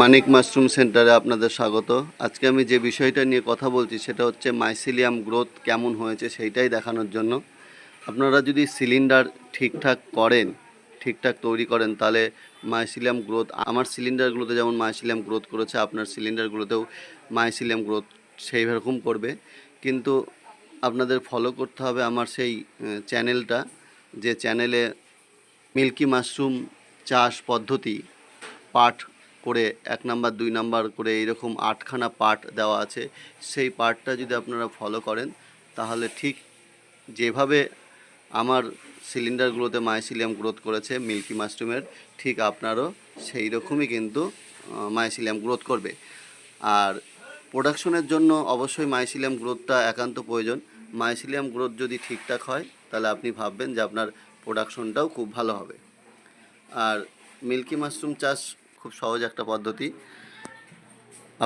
মানিক mushroom সেন্টারে আপনাদের স্বাগত। আজকে আমি যে বিষয়টা নিয়ে কথা বলছি সেটা হচ্ছে মাইসিলিয়াম গ্রোথ কেমন হয়েছে সেইটাই দেখানোর জন্য। আপনারা যদি সিলিন্ডার ঠিকঠাক করেন, ঠিকঠাক তৈরি করেন, তাহলে মাইসিলিয়াম গ্রোথ আমার সিলিন্ডারগুলোতে যেমন মাইসিলিয়াম গ্রোথ করেছে, আপনার সিলিন্ডারগুলোতেও মাইসিলিয়াম গ্রোথ সেই রকম করবে। কিন্তু আপনাদের ফলো করতে হবে আমার সেই চ্যানেলটা যে চ্যানেলে মিল্কি মাশরুম চাষ পদ্ধতি পাঠ করে, এক নাম্বার, দুই নাম্বার করে এইরকম আটখানা পার্ট দেওয়া আছে। সেই পার্টটা যদি আপনারা ফলো করেন, তাহলে ঠিক যেভাবে আমার সিলিন্ডারগুলোতে মাইসিলিয়াম গ্রোথ করেছে মিল্কি মাশরুমের ঠিক আপনারও সেই রকমই কিন্তু মাইসিলিয়াম গ্রোথ করবে। আর প্রোডাকশনের জন্য অবশ্যই মাইসিলিয়াম গ্রোথটা একান্ত প্রয়োজন। মাইসিলিয়াম গ্রোথ যদি ঠিকঠাক হয়, তাহলে আপনি ভাববেন যে আপনার প্রোডাকশনটাও খুব ভালো হবে। আর মিল্কি মাশরুম চাষ খুব সহজ একটা পদ্ধতি।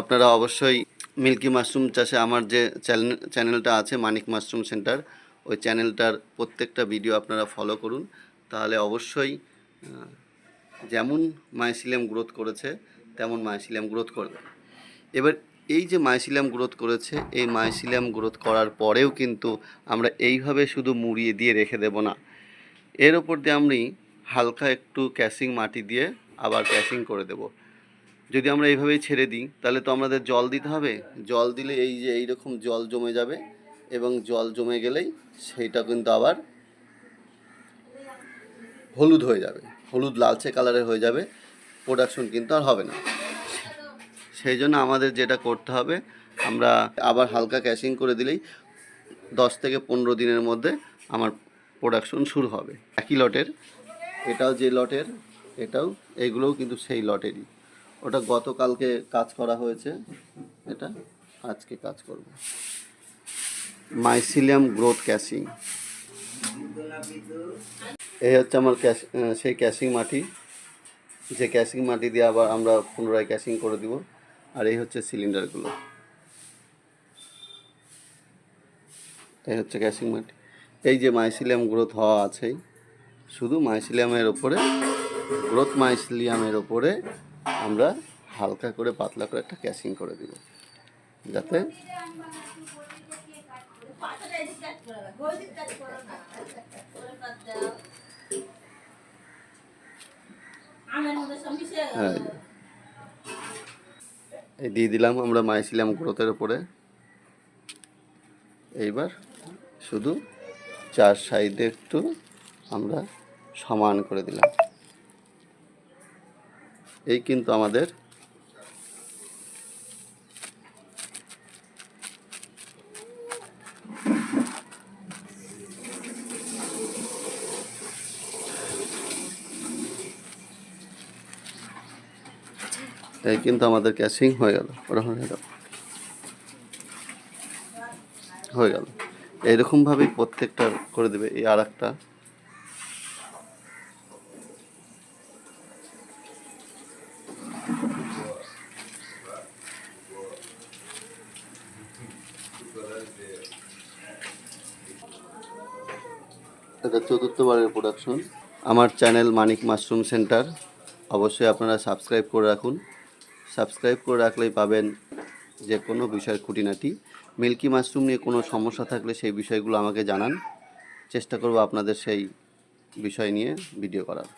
আপনারা অবশ্যই মিল্কি মাশরুম চাষে আমার যে চ্যানেল, চ্যানেলটা আছে মানিক মাশরুম সেন্টার, ওই চ্যানেলটার প্রত্যেকটা ভিডিও আপনারা ফলো করুন। তাহলে অবশ্যই যেমন মাইসিলিয়াম গ্রোথ করেছে, তেমন মাইসিলিয়াম গ্রোথ করবে। এবার এই যে মাইসিলিয়াম গ্রোথ করেছে, এই মাইসিলিয়াম গ্রোথ করার পরেও কিন্তু আমরা এইভাবে শুধু মুড়িয়ে দিয়ে রেখে দেব না। এর ওপর দিয়ে আমি হালকা একটু ক্যাসিং মাটি দিয়ে আবার ক্যাসিং করে দেব। যদি আমরা এইভাবেই ছেড়ে দিই, তাহলে তো আমাদের জল দিতে হবে। জল দিলে এই যে এইরকম জল জমে যাবে এবং জল জমে গেলেই সেইটা কিন্তু আবার হলুদ হয়ে যাবে। হলুদ লালচে কালারের হয়ে যাবে। প্রোডাকশন কিন্তু আর হবে না। সেই জন্য আমাদের যেটা করতে হবে, আমরা আবার হালকা ক্যাশিং করে দিলেই দশ থেকে পনেরো দিনের মধ্যে আমার প্রোডাকশন শুরু হবে। একই লটের, এটাও যে লটের এটাও এইগুলোও কিন্তু সেই লটেরই ওটা গতকালকে কাজ করা হয়েছে, এটা আজকে কাজ করব। Mycelium growth casing. এই হচ্ছে আমার ক্যাশ সেই ক্যাশিং মাটি। যে ক্যাশিং মাটি দিয়ে আবার আমরা পুনরায় ক্যাশিং করে দিব, আর এই হচ্ছে সিলিন্ডারগুলো। এই হচ্ছে ক্যাশিং মাটি। এই যে মাইসিলিয়াম গ্রোথ হওয়া আছেই, শুধু মাইসিলিয়ামের ওপরে গ্রোথ মাইসিলিয়ামের ওপরে আমরা হালকা করে পাতলা করে একটা ক্যাশিং করে দিব, যাতে হ্যাঁ। এই দিয়ে দিলাম আমরা মাইসিলিয়াম গ্রোথের ওপরে। এইবার শুধু চার সাইডে একটু আমরা সমান করে দিলাম। এই কিন্তু আমাদের এই কিন্তু আমাদের ক্যাশিং হয়ে গেল, ওটা হয়ে গেল। হয়ে গেল। এইরকমভাবেই প্রত্যেকটা করে দেবে, এই আর একটা এটা চতুর্থবারের প্রোডাকশন আমার চ্যানেল মানিক মাশরুম সেন্টার অবশ্যই আপনারা সাবস্ক্রাইব করে রাখুন। সাবস্ক্রাইব করে রাখলেই পাবেন যে কোনো বিষয়ের খুঁটিনাটি। মিল্কি মাশরুম নিয়ে কোনো সমস্যা থাকলে সেই বিষয়গুলো আমাকে জানান। চেষ্টা করব আপনাদের সেই বিষয় নিয়ে ভিডিও করার।